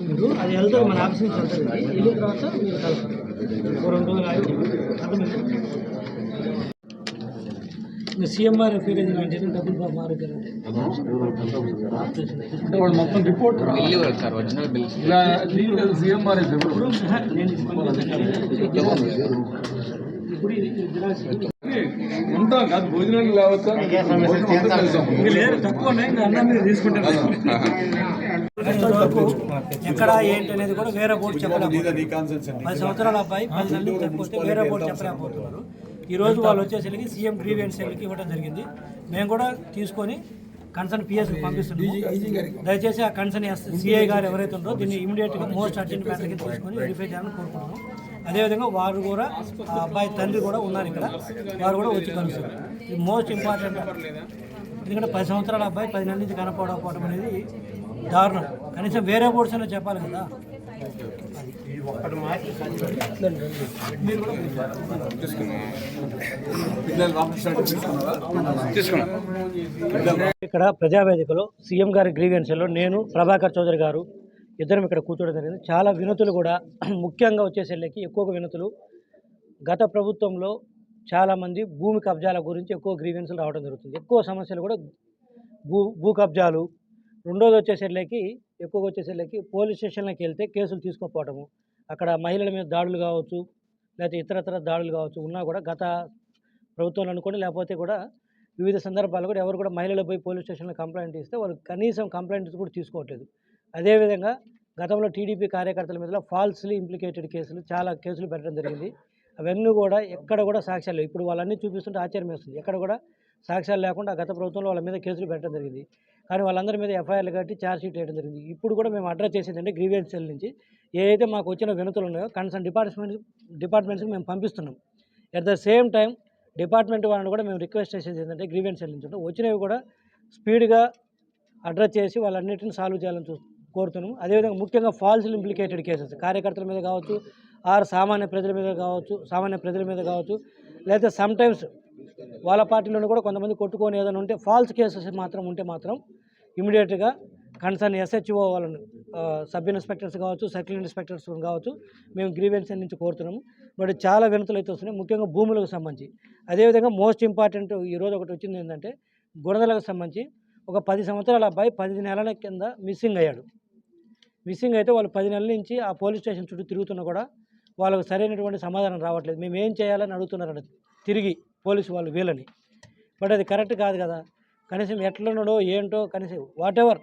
మీరు అది వెళ్తారు మన ఆఫీస్ నుంచి వెళ్తారు వెళ్ళిన తర్వాత మీరు ఓ రెండు రోజులు ఆగి అర్థమైంది ఫీరేజ్ అంటే డబ్బులు అంటే అంటే వాళ్ళు మొత్తం రిపోర్ట్ బిల్ ఇవ్వాలి సార్ ఒరిజినల్ బిల్స్ ఇలా లీగల్ సీఎంఆర్ ఇప్పుడు ఉంటాం కాదు భోజనానికి లేవచ్చా? అంతా తక్కువ అన్నం తీసుకుంటారు. ఇంతవరకు ఎక్కడ ఏంటి అనేది కూడా వేరే బోర్డు చెప్పలేకపోతున్నారు. పది సంవత్సరాల అబ్బాయి పది నెలలు తప్పిపోతే వేరే బోర్డు చెప్పలేకపోతున్నారు. ఈ రోజు వాళ్ళు వచ్చేసరికి సీఎం గ్రీవియన్స్ సెల్కి ఇవ్వడం జరిగింది? మేము కూడా తీసుకొని కన్సర్న్ పిఎస్ పంపిస్తున్నాము. దయచేసి ఆ కన్సర్న్ సిఐ గారు ఎవరైతే ఉందో దీన్ని ఇమీడియట్గా మోస్ట్ అర్జెంట్ మ్యాటర్కి తీసుకొని వెరిఫై చేయాలని కోరుకుంటున్నాము అదేవిధంగా వారు కూడా ఆ అబ్బాయి తండ్రి కూడా ఉన్నారు ఇక్కడ. వారు కూడా వచ్చి కలుస్తారు. ఇది మోస్ట్ ఇంపార్టెంట్. ఎందుకంటే పది సంవత్సరాల అబ్బాయి పది నెలల నుంచి కనపడకపోవడం అనేది దారుణం. కనీసం వేరే బోర్డ్స్ అయినా చెప్పాలి కదా. ఇక్కడ ప్రజావేదికలో సీఎం గారి గ్రీవెన్స్లో నేను ప్రభాకర్ చౌదరి గారు ఇద్దరం ఇక్కడ కూర్చోవడం జరిగింది. చాలా వినతులు కూడా ముఖ్యంగా వచ్చేసరికి ఎక్కువ వినతులు. గత ప్రభుత్వంలో చాలామంది భూమి కబ్జాల గురించి ఎక్కువ గ్రీవెన్స్లు రావడం జరుగుతుంది. ఎక్కువ సమస్యలు కూడా భూ భూ కబ్జాలు. రెండోది వచ్చేసరికి ఎక్కువగా వచ్చేసరికి పోలీస్ స్టేషన్లకు వెళ్తే కేసులు తీసుకోకపోవడము. అక్కడ మహిళల మీద దాడులు కావచ్చు లేకపోతే ఇతరతర దాడులు కావచ్చు ఉన్నా కూడా గత ప్రభుత్వాలు అనుకోండి లేకపోతే కూడా వివిధ సందర్భాల్లో కూడా ఎవరు కూడా మహిళలు పోయి పోలీస్ స్టేషన్లో కంప్లైంట్ ఇస్తే వాళ్ళు కనీసం కంప్లైంట్స్ కూడా తీసుకోవట్లేదు. అదేవిధంగా గతంలో టీడీపీ కార్యకర్తల మీద ఫాల్స్లీ ఇంప్లికేటెడ్ కేసులు చాలా కేసులు పెట్టడం జరిగింది. అవన్నీ కూడా ఎక్కడ కూడా సాక్ష్యాలు ఇప్పుడు వాళ్ళన్నీ చూపిస్తుంటే ఆశ్చర్యం వేస్తుంది. ఎక్కడ కూడా సాక్ష్యాలు లేకుండా గత ప్రభుత్వంలో వాళ్ళ మీద కేసులు పెట్టడం జరిగింది. కానీ వాళ్ళందరి మీద ఎఫ్ఐఆర్లు కట్టి ఛార్జ్షీట్ వేయడం జరిగింది. ఇప్పుడు కూడా మేము అడ్రస్ చేసేదంటే గ్రీవియన్స్ సెల్ నుంచి. ఏదైతే మాకు వచ్చిన వినతులు ఉన్నాయో కన్సర్న్ డిపార్ట్మెంట్ డిపార్ట్మెంట్స్కి మేము పంపిస్తున్నాం. At the same time department వాళ్ళని కూడా మేము రిక్వెస్ట్ చేసేది ఏంటంటే గ్రీవెన్స్ సెల్ నుంచి. వచ్చినవి కూడా స్పీడ్గా అడ్రస్ చేసి వాళ్ళన్నింటిని సాల్వ్ చేయాలని చూస్తున్నాం. కోరుతున్నాము అదేవిధంగా ముఖ్యంగా ఫాల్స్ ఇంప్లికేటెడ్ కేసెస్ కార్యకర్తల మీద కావచ్చు ఆర్ సామాన్య ప్రజల మీద కావచ్చు సామాన్య ప్రజల మీద కావచ్చు లేకపోతే సమ్టైమ్స్ వాళ్ళ పార్టీలోనే కూడా కొంతమంది కొట్టుకొని ఏదైనా ఉంటే ఫాల్స్ కేసెస్ మాత్రం ఉంటే మాత్రం ఇమీడియట్గా కన్సర్న్ ఎస్హెచ్ఓ వాళ్ళని సబ్ ఇన్స్పెక్టర్స్ కావచ్చు సర్కిల్ ఇన్స్పెక్టర్స్ కావచ్చు మేము గ్రీవెన్స్ నుంచి కోరుతున్నాము. బట్ చాలా వినతులు అయితే వస్తున్నాయి. ముఖ్యంగా భూములకు సంబంధించి. అదేవిధంగా మోస్ట్ ఇంపార్టెంట్ ఈరోజు ఒకటి వచ్చింది ఏంటంటే గుణదలకు సంబంధించి ఒక పది సంవత్సరాల అబ్బాయి పది నెలల కింద మిస్సింగ్ అయ్యాడు. మిస్సింగ్ అయితే వాళ్ళు పది నెలల నుంచి ఆ పోలీస్ స్టేషన్ చుట్టూ తిరుగుతున్నా కూడా వాళ్ళకు సరైనటువంటి సమాధానం రావట్లేదు. మేము ఏం చేయాలని అడుగుతున్నారంట తిరిగి పోలీసు వాళ్ళు వీళ్ళని. బట్ అది కరెక్ట్ కాదు కదా. కనీసం ఎట్లున్నాడో ఏంటో కనీసం వాట్ ఎవర్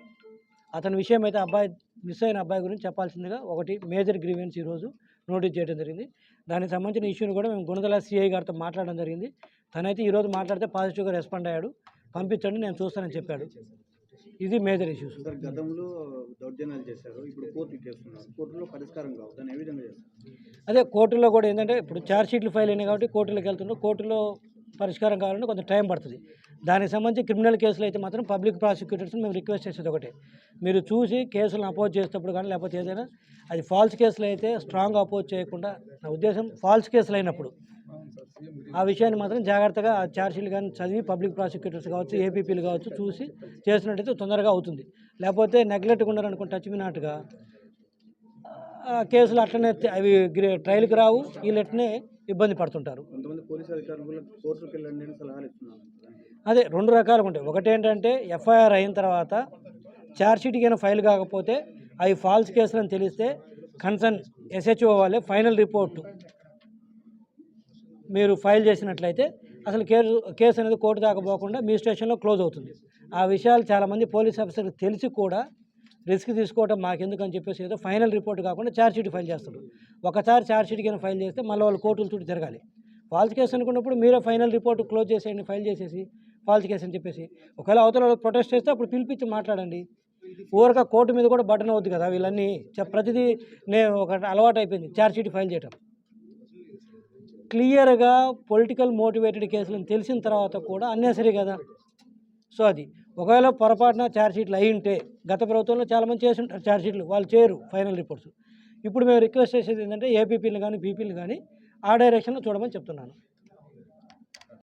అతని విషయం అయితే అబ్బాయి మిస్ అయిన అబ్బాయి గురించి చెప్పాల్సిందిగా ఒకటి మేజర్ గ్రీవెన్స్ ఈరోజు నోటీస్ చేయడం జరిగింది. దానికి సంబంధించిన ఇష్యూని కూడా మేము గుణదల సిఐ గారితో మాట్లాడడం జరిగింది. తనైతే ఈరోజు మాట్లాడితే పాజిటివ్గా రెస్పాండ్ అయ్యాడు. పంపించండి నేను చూస్తానని చెప్పాడు. ఇది మేజర్ ఇష్యూస్ సార్ గతంలో దౌర్జన్యాలు చేశారు ఇప్పుడు కోర్టుకి చేస్తున్నారు కోర్టులో పరిష్కారం కావు దాన్ని ఏ విధంగా చేస్తారు? అదే కోర్టులో కూడా ఏంటంటే ఇప్పుడు ఛార్జ్ షీట్లు ఫైల్ అయినాయి కాబట్టి కోర్టులోకి వెళ్తుండ్రు కోర్టులో పరిష్కారం కావాలంటే కొంత టైం పడుతుంది. దానికి సంబంధించి క్రిమినల్ కేసులు అయితే మాత్రం పబ్లిక్ ప్రాసిక్యూటర్స్ మేము రిక్వెస్ట్ చేసేది ఒకటే. మీరు చూసి కేసులను అపోజ్ చేసేటప్పుడు కానీ లేకపోతే ఏదైనా అది ఫాల్స్ కేసులు అయితే స్ట్రాంగ్ అపోజ్ చేయకుండా నా ఉద్దేశం ఫాల్స్ కేసులు అయినప్పుడు ఆ విషయాన్ని మాత్రం జాగ్రత్తగా ఆ ఛార్జీలు కానీ చదివి పబ్లిక్ ప్రాసిక్యూటర్స్ కావచ్చు ఏపీపీలు కావచ్చు చూసి చేసినట్టయితే తొందరగా అవుతుంది. లేకపోతే నెగ్లెక్ట్గా ఉన్నారనుకోండి టచ్ మినాట్గా ఆ కేసులు అట్లనే అవి గ్రే- ట్రయల్కి రావు. వీళ్ళట్నే ఇబ్బంది పడుతుంటారు. అదే రెండు రకాలుగా ఉంటాయి. ఒకటి ఏంటంటే ఎఫ్ఐఆర్ అయిన తర్వాత ఛార్జ్షీట్ కానీ ఫైల్ కాకపోతే అవి ఫాల్స్ కేసులు అని తెలిస్తే కన్సర్న్ ఎస్హెచ్ఓ వాళ్ళే ఫైనల్ రిపోర్టు మీరు ఫైల్ చేసినట్లయితే అసలు కేసు కేసు అనేది కోర్టు దాకా పోకుండా మీ స్టేషన్లో క్లోజ్ అవుతుంది. ఆ విషయాలు చాలామంది పోలీస్ ఆఫీసర్కి తెలిసి కూడా రిస్క్ తీసుకోవడం మాకెందుకు అని చెప్పేసి ఏదో ఫైనల్ రిపోర్ట్ కాకుండా ఛార్జ్షీట్ ఫైల్ చేస్తారు ఒకసారి ఛార్జ్షీట్ కానీ ఫైల్ చేస్తే మళ్ళీ వాళ్ళు కోర్టుల చుట్టూ తిరగాలి. ఫాల్స్ కేసు అనుకున్నప్పుడు మీరే ఫైనల్ రిపోర్ట్ క్లోజ్ చేసేయండి ఫైల్ చేసేసి ఫాల్స్ కేసు అని చెప్పేసి. ఒకవేళ అవతల వాళ్ళు ప్రొటెస్ట్ చేస్తే అప్పుడు పిలిపించి మాట్లాడండి. ఊరక కోర్టు మీద కూడా బటన్ అవుద్ది కదా వీళ్ళన్నీ ప్రతిదీ నేను ఒక అలవాటు అయిపోయింది ఛార్జ్షీట్ ఫైల్ చేయటం. క్లియర్గా పొలిటికల్ మోటివేటెడ్ కేసులను తెలిసిన తర్వాత కూడా అన్నెసరీ కదా. సో అది. ఒకవేళ పొరపాటున ఛార్జ్షీట్లు అయి ఉంటే గత ప్రభుత్వంలో చాలామంది చేసి ఉంటారు ఛార్జ్షీట్లు వాళ్ళు చేయరు ఫైనల్ రిపోర్ట్స్. ఇప్పుడు మేము రిక్వెస్ట్ చేసేది ఏంటంటే ఏపీపీలు కానీ బీపీలు కానీ ఆ డైరెక్షన్లో చూడమని చెప్తున్నాను.